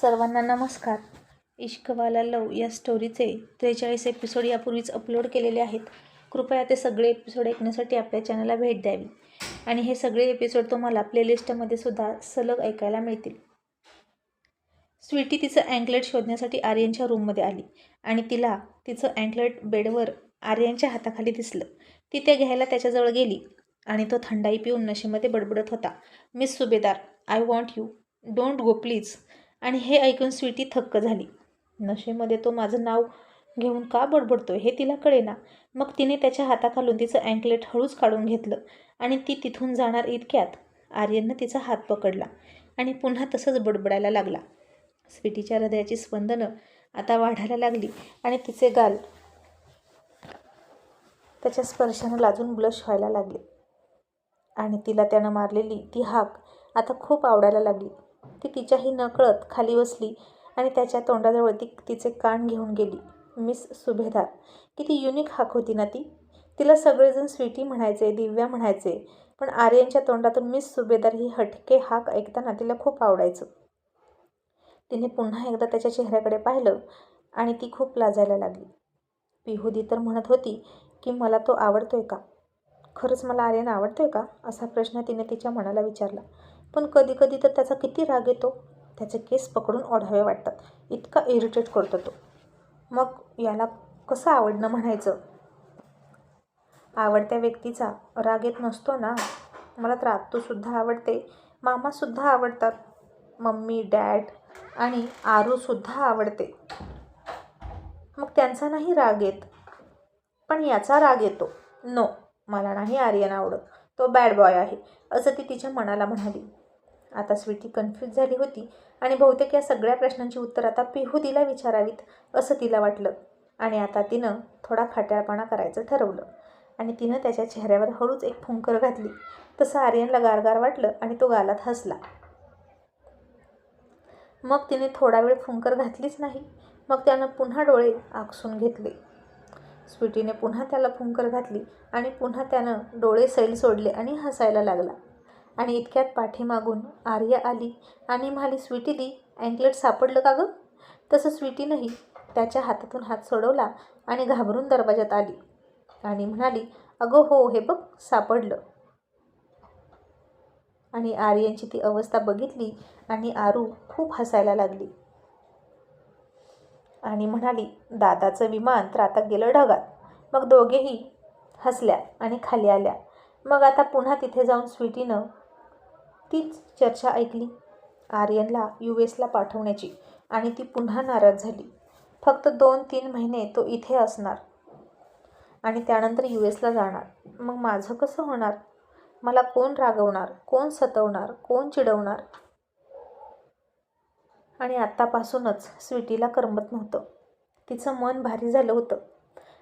सर्वांना नमस्कार. इश्कवाला लव या स्टोरीचे त्रेचाळीस एपिसोड यापूर्वीच अपलोड केलेले आहेत. कृपया ते सगळे एपिसोड ऐकण्यासाठी आपल्या चॅनलला भेट द्यावी. आणि हे सगळे एपिसोड तुम्हाला प्लेलिस्टमध्ये सुद्धा सलग ऐकायला मिळतील. स्वीटी तिचं अँकलेट शोधण्यासाठी आर्यनच्या रूममध्ये आली. आणि तिला तिचं अँकलेट बेडवर आर्यनच्या हाताखाली दिसलं. ती ते घ्यायला त्याच्याजवळ गेली. आणि तो थंडाई पिऊन नशेमध्ये बडबडत होता. Miss Subhedar I want you don't go please आणि हे ऐकून स्वीटी थक्क झाली. नशेमध्ये तो माझं नाव घेऊन का बडबडतो हे तिला कळेना. मग तिने त्याच्या हाताखालून तिचं अँकलेट हळूच काढून घेतलं आणि ती तिथून जाणार इतक्यात. आर्यननं तिचा हात पकडला आणि पुन्हा तसंच बडबडायला लागला. स्वीटीच्या हृदयाची स्पंदनं आता वाढायला लागली आणि तिचे गाल त्याच्या स्पर्शानं लाजून ब्लश व्हायला लागले. आणि तिला त्यानं मारलेली ती हाक आता खूप आवडायला लागली. ती तिच्याही नकळत खाली बसली आणि त्याच्या तोंडाजवळ ती तिचे कान घेऊन गेली. मिस सुभेदार किती युनिक हाक होती ना ती. तिला सगळेजण स्वीटी म्हणायचे दिव्या म्हणायचे पण आर्यनच्या तोंडातून मिस सुभेदार ही हटके हाक ऐकताना तिला खूप आवडायचं. तिने पुन्हा एकदा त्याच्या चेहऱ्याकडे पाहिलं आणि ती खूप लाजायला लागली. पिहुदी तर म्हणत होती की मला तो आवडतोय का? खरंच मला आर्यन आवडतोय का? असा प्रश्न तिने तिच्या मनाला विचारला. पण कधी कधी तर त्याचा किती राग येतो? त्याचे केस पकडून ओढावे वाटतात. इतका इरिटेट करतो तो. मग याला कसं आवडणं म्हणायचं? आवडत्या व्यक्तीचा राग येत नसतो ना? मला तर आत्तूसुद्धा आवडते. मामासुद्धा आवडतात. मम्मी डॅड आणि आरूसुद्धा आवडते. मग त्यांचा नाही राग येत? पण याचा राग येतो. नो मला नाही आर्यन आवडत. तो बॅड बॉय आहे. असं ती तिच्या मनाला म्हणाली. आता स्वीटी कन्फ्यूज झाली होती आणि बहुतेक या सगळ्या प्रश्नांची उत्तर आता पिहुदीला विचारावीत असं तिला वाटलं. आणि आता तिनं थोडा खाट्याळपणा करायचं ठरवलं. आणि तिनं त्याच्या चेहऱ्यावर हळूच एक फुंकर घातली. तसं आर्यनला गारगार वाटलं आणि तो गालात हसला. मग तिने थोडा वेळ फुंकर घातलीच नाही. मग त्यानं पुन्हा डोळे आकसून घेतले. स्वीटीने पुन्हा त्याला फुंकर घातली आणि पुन्हा त्यानं डोळे सैल सोडले आणि हसायला लागला. आणि इतक्यात पाठीमागून आर्या आली आणि म्हणाली स्वीटीली अँकलेट सापडलं का गं? तसं स्वीटीनंही त्याच्या हातातून हात सोडवला आणि घाबरून दरवाजात आली आणि म्हणाली अगं हो हे बघ सापडलं. आणि आर्यांची ती अवस्था बघितली आणि आरू खूप हसायला लागली आणि म्हणाली दादाचं विमान तर आता गेलं ढगात. मग दोघेही हसल्या आणि खाली आल्या. मग आता पुन्हा तिथे जाऊन स्वीटीनं तीच चर्चा ऐकली. आर्यनला यू एसला पाठवण्याची आणि ती पुन्हा नाराज झाली. फक्त दोन तीन महिने तो इथे असणार आणि त्यानंतर यू एसला जाणार. मग माझं कसं होणार? मला कोण रागवणार? कोण सतवणार? कोण चिडवणार? आणि आत्तापासूनच स्वीटीला करमत नव्हतं. तिचं मन भारी झालं होतं.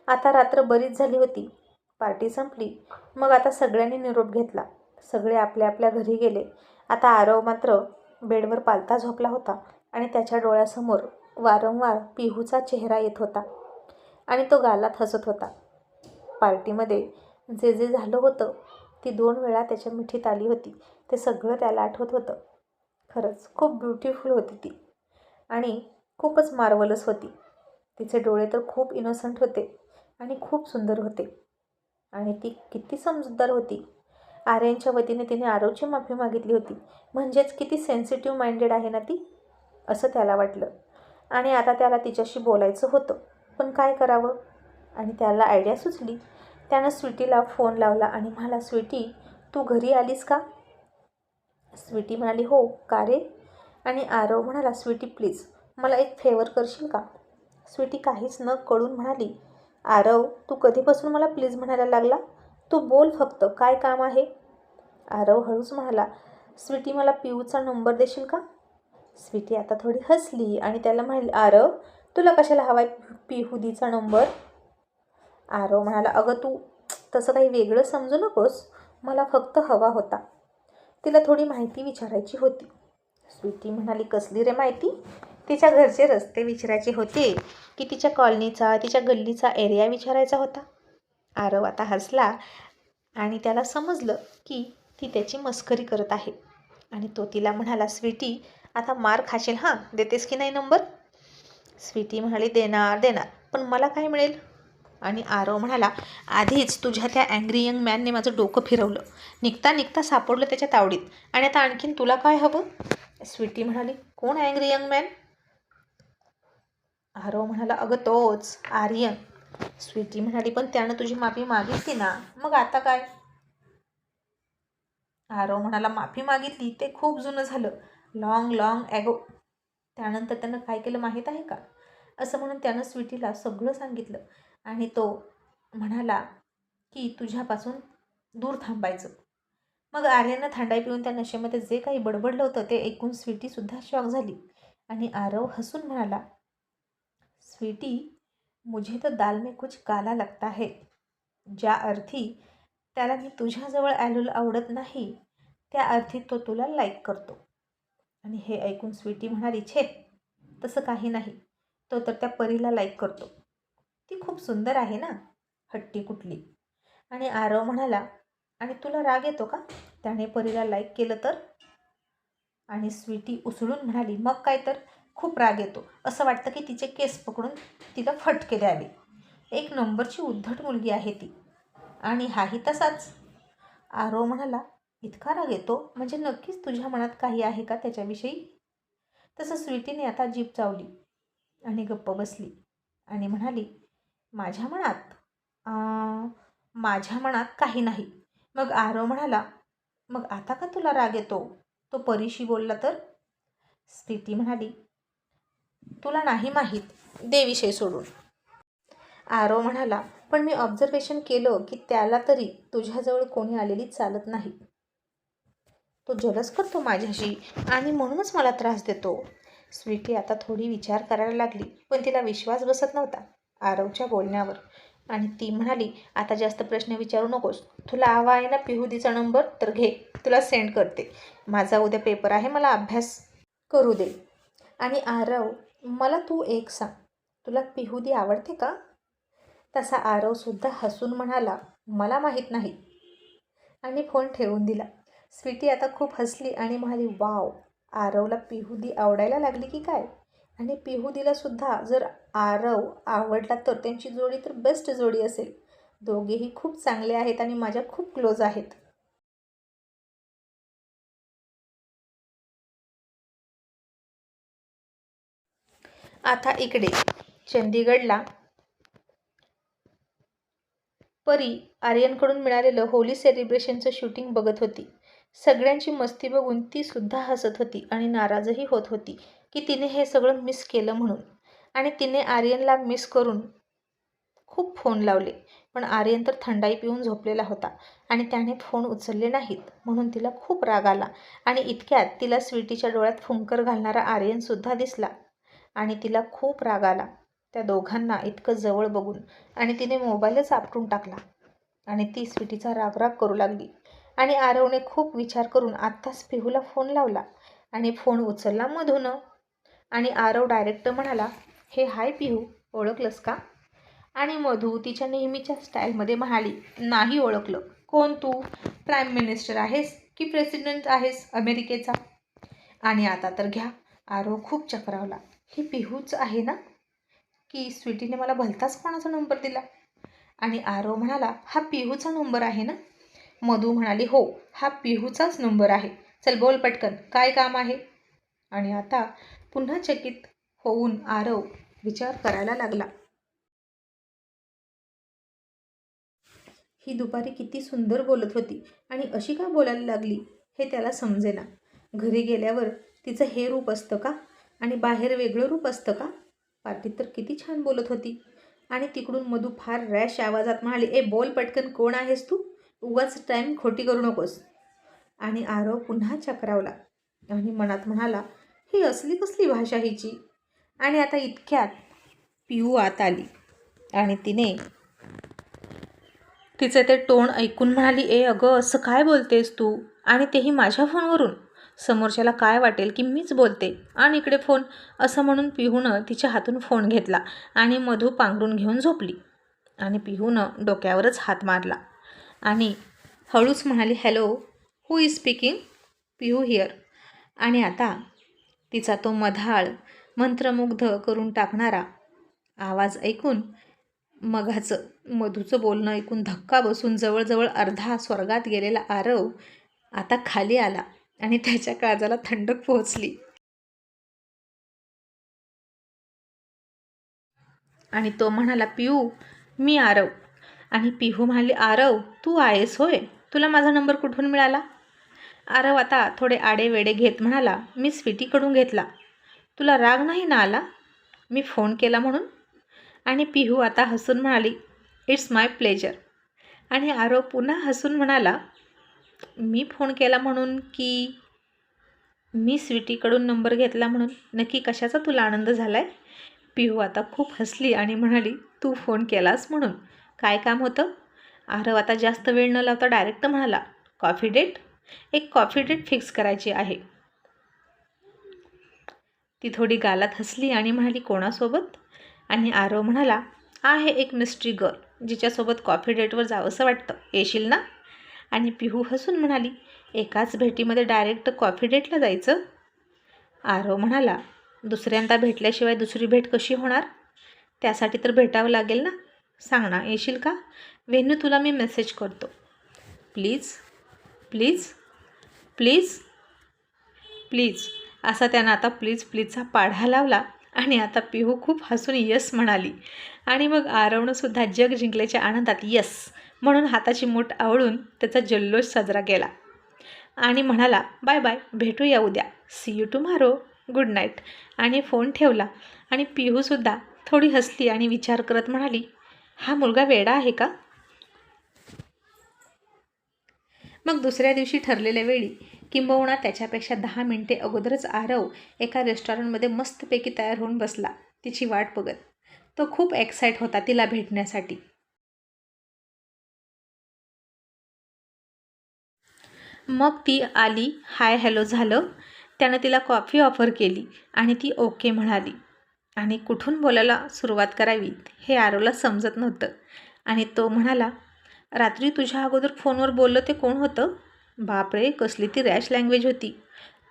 आता रात्र बरीच झाली होती. पार्टी संपली. मग आता सगळ्यांनी निरोप घेतला. सगळे आपल्या आपल्या घरी गेले. आता आरव मात्र बेडवर पालता झोपला होता आणि त्याच्या डोळ्यासमोर वारंवार पिहूचा चेहरा येत होता आणि तो गालात हसत होता. पार्टीमध्ये जे जे झालं होतं ती दोन वेळा त्याच्या मिठीत आली होती. ते सगळं त्याला आठवत होतं. खरंच खूप ब्युटिफुल होती ती आणि खूपच मार्वलस होती. तिचे डोळे तर खूप इनोसंट होते आणि खूप सुंदर होते. आणि ती किती समजूतदार होती. आर्यांच्या वतीने तिने आरवची माफी मागितली होती. म्हणजेच किती सेन्सिटिव्ह माइंडेड आहे ना ती? असं त्याला वाटलं. आणि आता त्याला तिच्याशी बोलायचं होतं. पण काय करावं? आणि त्याला आयडिया सुचली. त्यानं स्वीटीला फोन लावला आणि म्हणाला स्वीटी तू घरी आलीस का? स्वीटी म्हणाली हो. का रे? आणि आरव म्हणाला स्वीटी प्लीज मला एक फेवर करशील का? स्वीटी काहीच न कळून म्हणाली आरव तू कधीपासून मला प्लीज म्हणायला लागला? तू बोल फक्त काय काम आहे? आरव हळूच म्हणाला स्वीटी मला पिऊचा नंबर देशील का? स्वीटी आता थोडी हसली आणि त्याला म्हणाली आरव तुला कशाला हवा आहे पिहुदीचा नंबर? आरव म्हणाला अगं तू तसं काही वेगळं समजू नकोस. मला फक्त हवा होता. तिला थोडी माहिती विचारायची होती. स्वीटी म्हणाली कसली रे माहिती? तिच्या घरचे रस्ते विचारायचे होते की तिच्या कॉलनीचा तिच्या गल्लीचा एरिया विचारायचा होता. आरव आता हसला आणि त्याला समजलं की ती त्याची मस्करी करत आहे. आणि तो तिला म्हणाला स्वीटी आता मार खाशील हां? देतेस की नाही नंबर? स्वीटी म्हणाली देणार देणार. पण मला काय मिळेल? आणि आरव म्हणाला आधीच तुझ्या त्या अँग्री यंग मॅनने माझं डोकं फिरवलं. निघता निघता सापडलं त्याच्या तावडीत. आणि आता आणखीन तुला काय हवं? स्वीटी म्हणाली कोण अँग्री यंग मॅन आरव म्हणाला अगं तोच आर्यन. स्वीटी म्हणाली पण त्यानं तुझी माफी मागितली ना. मग आता काय? आरव म्हणाला माफी मागितली ते खूप जुनं झालं. लॉंग लॉंग ॲगो त्यानंतर त्यानं काय केलं माहीत आहे का? असं म्हणून त्यानं स्वीटीला सगळं सांगितलं आणि तो म्हणाला की तुझ्यापासून दूर थांबायचं. मग आर्यानं थांडाई पिऊन त्या नशेमध्ये जे काही बडबडलं होतं ते ऐकून स्वीटीसुद्धा शॉक झाली. आणि आरव हसून म्हणाला स्वीटी मुझे तो दाल में कुछ काला लगता है. ज्या अर्थी त्याला मी तुझ्याजवळ आलेलं आवडत नाही. त्या अर्थी तो तुला लाईक करतो. आणि हे ऐकून स्वीटी म्हणाली छे तसं काही नाही. तो तर त्या परीला लाईक करतो. ती खूप सुंदर आहे ना हट्टी कुठली? आणि आरव म्हणाला आणि तुला राग येतो का? त्याने परीला लाईक केलं तर? आणि स्वीटी उसळून म्हणाली मग काय तर? खूप राग येतो. असं वाटतं की तिचे केस पकडून तिला फटके द्यावे एक नंबरची उद्धट मुलगी आहे ती. आणि हाही तसाच. आरो म्हणाला इतका राग येतो? म्हणजे नक्कीच तुझ्या मनात काही आहे का त्याच्याविषयी? तसं स्वीटीने आता जीप चावली आणि गप्प बसली आणि म्हणाली माझ्या मनात? माझ्या मनात काही नाही. मग आरो म्हणाला मग आता का तुला राग येतो? तो परीशी बोलला तर? स्थिती म्हणाली तुला नाही माहीत दे विषय सोडून. आरो म्हणाला पण मी ऑब्झर्वेशन केलं की त्याला तरी तुझ्याजवळ कोणी आलेली चालत नाही. तो जलस करतो माझ्याशी आणि म्हणूनच मला त्रास देतो. स्वीटी आता थोडी विचार करायला लागली पण तिला विश्वास बसत नव्हता आरवच्या बोलण्यावर. आणि ती म्हणाली आता जास्त प्रश्न विचारू नकोस. तुला हवा आहे ना पिहुदीचा नंबर तर घे. तुला सेंड करते. माझा उद्या पेपर आहे मला अभ्यास करू दे. आणि आरव मला तू एक सांग. तुला पिहुदी आवडते का? तसा आरवसुद्धा हसून म्हणाला मला माहीत नाही. आणि फोन ठेवून दिला. स्वीटी आता खूप हसली आणि म्हणाली वाव आरवला पिहुदी आवडायला लागली की काय? आणि पिहुदीला सुद्धा जर आरव आवडला तर त्यांची जोडी तर बेस्ट जोडी असेल. दोघेही खूप चांगले आहेत आणि माझ्या खूप क्लोज आहेत. आता इकडे चंदीगडला परी आर्यनकडून मिळालेलं होली सेलिब्रेशनचं शूटिंग बघत होती. सगळ्यांची मस्ती बघून ती सुद्धा हसत होती आणि नाराजही होत होती की तिने हे सगळं मिस केलं म्हणून. आणि तिने आर्यनला मिस करून खूप फोन लावले. पण आर्यन तर थंडाई पिऊन झोपलेला होता आणि त्याने फोन उचलले नाहीत म्हणून तिला खूप राग आला आणि इतक्यात तिला स्वीटीच्या डोळ्यात फुंकर घालणारा आर्यनसुद्धा दिसला आणि तिला खूप राग आला. त्या दोघांना इतकं जवळ बघून आणि तिने मोबाईलच आपटून टाकला. आणि ती स्वीटीचा रागराग करू लागली. आणि आरवने खूप विचार करून आत्ताच पिहूला फोन लावला. आणि फोन उचलला मधूनं. आणि आरव डायरेक्ट म्हणाला हे हाय पिहू ओळखलंस का? आणि मधू तिच्या नेहमीच्या स्टाईलमध्ये म्हणाली नाही ओळखलं. कोण तू? प्राईम मिनिस्टर आहेस की प्रेसिडेंट आहेस अमेरिकेचा? आणि आता तर घ्या. आरव खूप चक्रावला. ही पिहूच आहे ना? की स्वीटीने मला भलताच कोणाचा नंबर दिला? आणि आरव म्हणाला हा पिहूचा नंबर आहे ना? मधू म्हणाली हो हा पिहूचाच नंबर आहे. चल बोल पटकन काय काम आहे? आणि आता पुन्हा चकित होऊन आरव विचार करायला लागला. ही दुपारी किती सुंदर बोलत होती आणि अशी का बोलायला लागली हे त्याला समजेना. घरी गेल्यावर तिचं हे रूप असतं का? आणि बाहेर वेगळं रूप असतं का? पार्टीत तर किती छान बोलत होती. आणि तिकडून मधू फार रॅश आवाजात म्हणाली ए बोल पटकन कोण आहेस तू? उगाच टाईम खोटी करू नकोस. आणि आरव पुन्हा चक्रावला आणि मनात म्हणाला ही असली कसली भाषा हिची? आणि आता इतक्यात पिऊ आत आली. आणि तिने तिचे ते टोन ऐकून म्हणाली ए अगं असं काय बोलतेस तू? आणि तेही माझ्या फोनवरून. समोरच्याला काय वाटेल की मीच बोलते. आणि इकडे फोन असं म्हणून पिहूनं तिच्या हातून फोन घेतला आणि मधू पांघरून घेऊन झोपली. आणि पिहूनं डोक्यावरच हात मारला. आणि हळूच म्हणाली hello who is speaking Pihu here आणि आता तिचा तो मधाळ मंत्रमुग्ध करून टाकणारा आवाज ऐकून मघाचं मधूचं बोलणं ऐकून धक्का बसून जवळजवळ अर्धा स्वर्गात गेलेला आरव आता खाली आला. आणि त्याच्या काळजाला थंडक पोहोचली. आणि तो म्हणाला पिऊ मी आरव. आणि पिहू म्हणाली आरव तू आहेस होय? तुला माझा नंबर कुठून मिळाला? आरव आता थोडे आडे वेडे घेत म्हणाला मी स्वीटीकडून घेतला. तुला राग नाही ना आला? मी फोन केला म्हणून. आणि पिहू आता हसून म्हणाली इट्स माय प्लेजर आणि आरव पुन्हा हसून म्हणाला मी फोन केला म्हणून की मी स्वीटीकडून नंबर घेतला म्हणून नक्की कशाचा तुला आनंद झाला आहे पिहू आता खूप हसली आणि म्हणाली तू फोन केलास म्हणून. काय काम होतं? आरव आता जास्त वेळ न लावता डायरेक्ट म्हणाला कॉफी डेट? एक कॉफी डेट फिक्स करायची आहे. ती थोडी गालात हसली आणि म्हणाली कोणासोबत? आणि आरव म्हणाला आहे एक मिस्ट्री गर्ल जिच्यासोबत कॉफी डेटवर जावंसं वाटतं. येशील ना? आणि पिहू हसून म्हणाली एकाच भेटीमध्ये डायरेक्ट कॉफी डेटला जायचं? आरव म्हणाला दुसऱ्यांदा भेटल्याशिवाय दुसरी भेट कशी होणार? त्यासाठी तर भेटावं लागेल ना? सांग ना येशील का? वेन्यू तुला मी मेसेज करतो. Please please please please. असा त्यानं आता प्लीज प्लीजचा पाढा लावला आणि आता पिहू खूप हसून यस म्हणाली. आणि मग आरवणंसुद्धा जग जिंकल्याच्या आनंदात यस म्हणून हाताची मूठ आवळून त्याचा जल्लोष साजरा केला. आणि म्हणाला बाय बाय भेटूया उद्या. See you tomorrow good night आणि फोन ठेवला. आणि पिहूसुद्धा थोडी हसली आणि विचार करत म्हणाली हा मुलगा वेडा आहे का? मग दुसऱ्या दिवशी ठरलेल्या वेळी किंबहुना त्याच्यापेक्षा दहा मिनटे अगोदरच आरव एका रेस्टॉरंटमध्ये मस्तपैकी तयार होऊन बसला. तिची वाट बघत. तो खूप एक्साईट होता तिला भेटण्यासाठी. मग ती आली हाय हॅलो झालं. त्यानं तिला कॉफी ऑफर केली आणि ती ओके म्हणाली. आणि कुठून बोलायला सुरुवात करावी हे आरोला समजत नव्हतं. आणि तो म्हणाला रात्री तुझ्या अगोदर फोनवर बोललं ते कोण होतं? बापरे कसली ती रॅश लँग्वेज होती.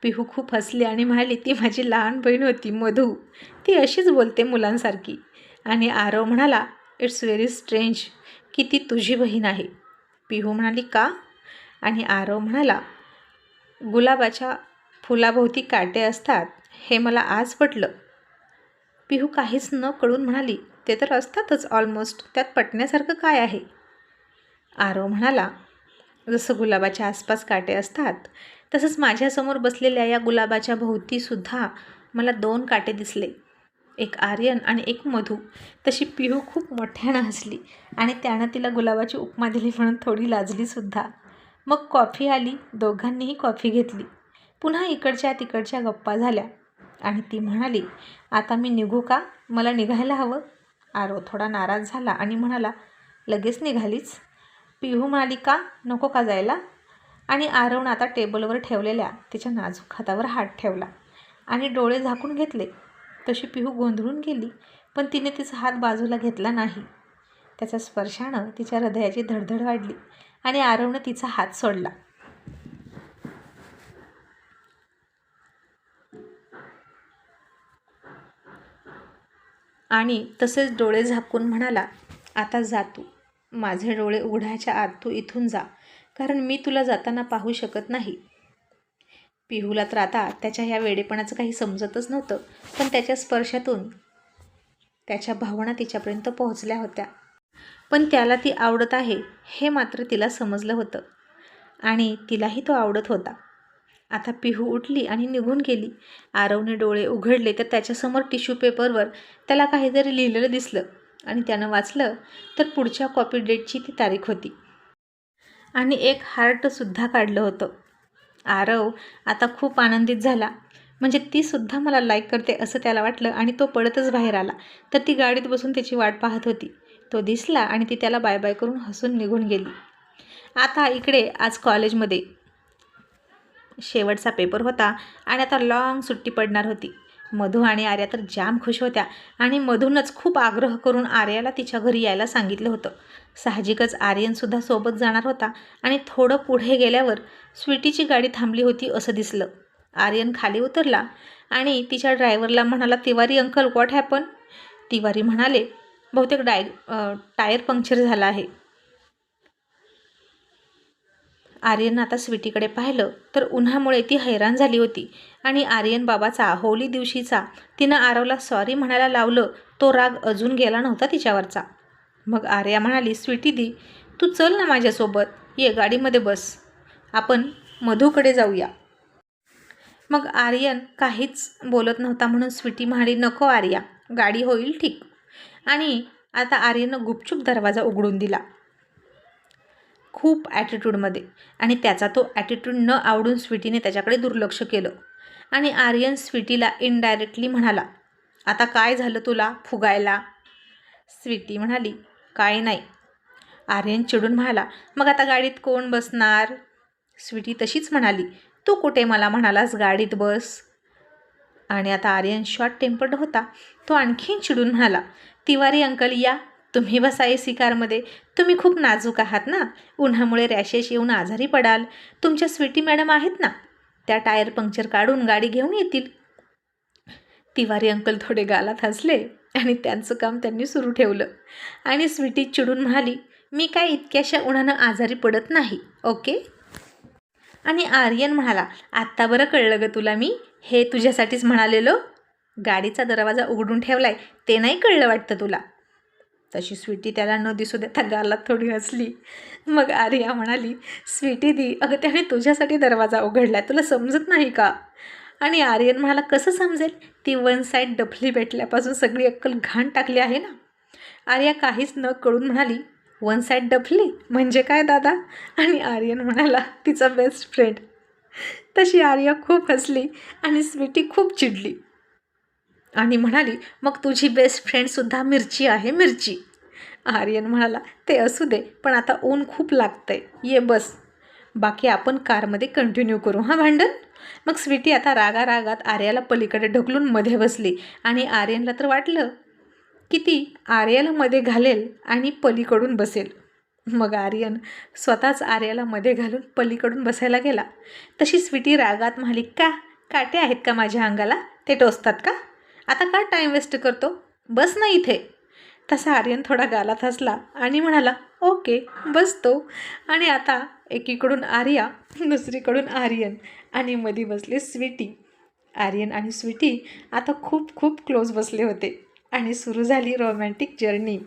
पिहू खूप हसली आणि म्हणाली ती माझी लहान बहीण होती मधू. ती अशीच बोलते मुलांसारखी. आणि आरव म्हणाला इट्स व्हेरी स्ट्रेंज की ती तुझी बहीण आहे. पिहू म्हणाली का? आणि आरव म्हणाला गुलाबाच्या फुलाभोवती काटे असतात हे मला आज पटलं. पिहू काहीच न कळून म्हणाली ते तर असतातच ऑलमोस्ट त्यात पटण्यासारखं काय आहे? आरव म्हणाला जसं गुलाबाच्या आसपास काटे असतात तसंच माझ्यासमोर बसलेल्या या गुलाबाच्या भोवतीसुद्धा मला दोन काटे दिसले एक आर्यन आणि एक मधू. तशी पिहू खूप मोठ्यानं हसली आणि त्यानं तिला गुलाबाची उपमा दिली म्हणून थोडी लाजलीसुद्धा मग कॉफी आली. दोघांनीही कॉफी घेतली. पुन्हा इकडच्या तिकडच्या गप्पा झाल्या. आणि ती म्हणाली आता मी निघू का? मला निघायला हवं. आरो थोडा नाराज झाला आणि म्हणाला लगेच निघालीच. पिहू म्हणाली का नको का जायला? आणि आरवनं आता टेबलवर ठेवलेल्या तिच्या नाजूक हातावर हात ठेवला आणि डोळे झाकून घेतले. तशी पिहू गोंधळून गेली पण तिने तिचा हात बाजूला घेतला नाही. त्याच्या स्पर्शानं तिच्या हृदयाची धडधड वाढली. आणि आरवनं तिचा हात सोडला. आणि तसेच डोळे झाकून म्हणाला आता जा तू. माझे डोळे उघडायच्या आत तू इथून जा कारण मी तुला जाताना पाहू शकत नाही. पिहूला तर आता त्याच्या ह्या वेडेपणाचं काही समजतच नव्हतं पण त्याच्या स्पर्शातून त्याच्या भावना तिच्यापर्यंत पोहोचल्या होत्या. पण त्याला ती आवडत आहे हे मात्र तिला समजलं होतं. आणि तिलाही तो आवडत होता. आता पिहू उठली आणि निघून गेली. आरवने डोळे उघडले तर त्याच्यासमोर टिश्यू पेपरवर त्याला काहीतरी लिहिलेलं दिसलं. आणि त्यानं वाचलं तर पुढच्या कॉपी डेटची ती तारीख होती. आणि एक हार्टसुद्धा काढलं होतं. आरव आता खूप आनंदित झाला. म्हणजे तीसुद्धा मला लाईक करते असं त्याला वाटलं आणि तो पडतच बाहेर आला. तर ती गाडीत बसून त्याची वाट पाहत होती. तो दिसला आणि ती त्याला बाय बाय करून हसून निघून गेली. आता इकडे आज कॉलेजमध्ये शेवटचा पेपर होता आणि आता लॉंग सुट्टी पडणार होती. मधू आणि आर्या तर जाम खुश होत्या आणि मधूनच खूप आग्रह करून आर्याला तिच्या घरी यायला सांगितलं होतं. साहजिकच आर्यनसुद्धा सोबत जाणार होता आणि थोडं पुढे गेल्यावर स्वीटीची गाडी थांबली होती असं दिसलं. आर्यन खाली उतरला आणि तिच्या ड्रायव्हरला म्हणाला Tiwari uncle what happen Tiwari म्हणाले बहुतेक डाय टायर पंक्चर झाला आहे. आर्यन आता स्वीटीकडे पाहिलं तर उन्हामुळे ती हैराण झाली होती आणि आर्यन बाबाचा होली दिवशीचा तिनं आरवला सॉरी म्हणायला लावलं तो राग अजून गेला नव्हता तिच्यावरचा. मग आर्या म्हणाली स्वीटी दी तू चल ना माझ्यासोबत ये गाडीमध्ये बस आपण मधूकडे जाऊया. मग आर्यन काहीच बोलत नव्हता म्हणून स्वीटी म्हणाली नको आर्या गाडी होईल ठीक. आणि आता आर्यनं गुपचूप दरवाजा उघडून दिला. खूप ॲटिट्यूडमध्ये आणि त्याचा तो ॲटिट्यूड न आवडून स्वीटीने त्याच्याकडे दुर्लक्ष केलं. आणि आर्यन स्वीटीला इनडायरेक्टली म्हणाला आता काय झालं तुला फुगायला? स्वीटी म्हणाली काय नाही. आर्यन चिडून म्हणाला मग आता गाडीत कोण बसणार? स्वीटी तशीच म्हणाली तू कुठे मला म्हणालास गाडीत बस? आणि आता आर्यन शॉर्ट टेम्पर्ड होता. तो आणखीन चिडून म्हणाला तिवारी अंकल या. तुम्ही बसा ए सी कारमध्ये तुम्ही खूप नाजूक आहात ना? उन्हामुळे रॅशेस येऊन आजारी पडाल. तुमच्या स्वीटी मॅडम आहेत ना? त्या टायर पंक्चर काढून गाडी घेऊन येतील. तिवारी अंकल थोडे गालात हसले आणि त्यांचं काम त्यांनी सुरू ठेवलं. आणि स्वीटी चिडून म्हणाली मी काय इतक्याशा उन्हानं आजारी पडत नाही ओके? आणि आर्यन म्हणाला आत्ता बरं कळलं गं तुला मी. हे तुझ्यासाठीच म्हणालेलो. गाडीचा दरवाजा उघडून ठेवलाय ते नाही कळलं वाटतं तुला? तशी स्वीटी त्याला न दिसू देता गालात थोडी हसली. मग आर्या म्हणाली स्वीटी दी अगं त्याने तुझ्यासाठी दरवाजा उघडलाय तुला समजत नाही का? आणि आर्यन म्हणाला कसं समजेल? ती वन साईड डफली भेटल्यापासून सगळी अक्कल घाण टाकली आहे ना? आर्या काहीच न कळून म्हणाली वन साईड डफली? म्हणजे काय दादा? आणि आर्यन म्हणाला तिचा बेस्ट फ्रेंड. तशी आर्या खूप हसली आणि स्वीटी खूप चिडली. आणि म्हणाली मग तुझी बेस्ट फ्रेंडसुद्धा मिरची आहे मिरची. आर्यन म्हणाला ते असू दे पण आता ऊन खूप लागतंय. ये बस. बाकी आपण कारमध्ये कंटिन्यू करू हां भांडण? मग स्वीटी आता रागा रागात आर्याला पलीकडे ढकलून मध्ये बसली आणि आर्यनला तर वाटलं की ती आर्याला मध्ये घालेल आणि पलीकडून बसेल. मग आर्यन स्वतःच आर्याला मध्ये घालून पलीकडून बसायला गेला. तशी स्वीटी रागात म्हणाली का? काटे आहेत का माझ्या अंगाला? ते टोचतात का? आता का टाईम वेस्ट करतो? बस ना इथे. तसा आर्यन थोडा गालात हसला आणि म्हणाला ओके बसतो. आणि आता एकीकडून आर्या दुसरीकडून आर्यन आणि मधी बसले स्वीटी. आर्यन आणि स्वीटी आता खूप खूप क्लोज बसले होते आणि सुरू झाली रोमॅन्टिक जर्नी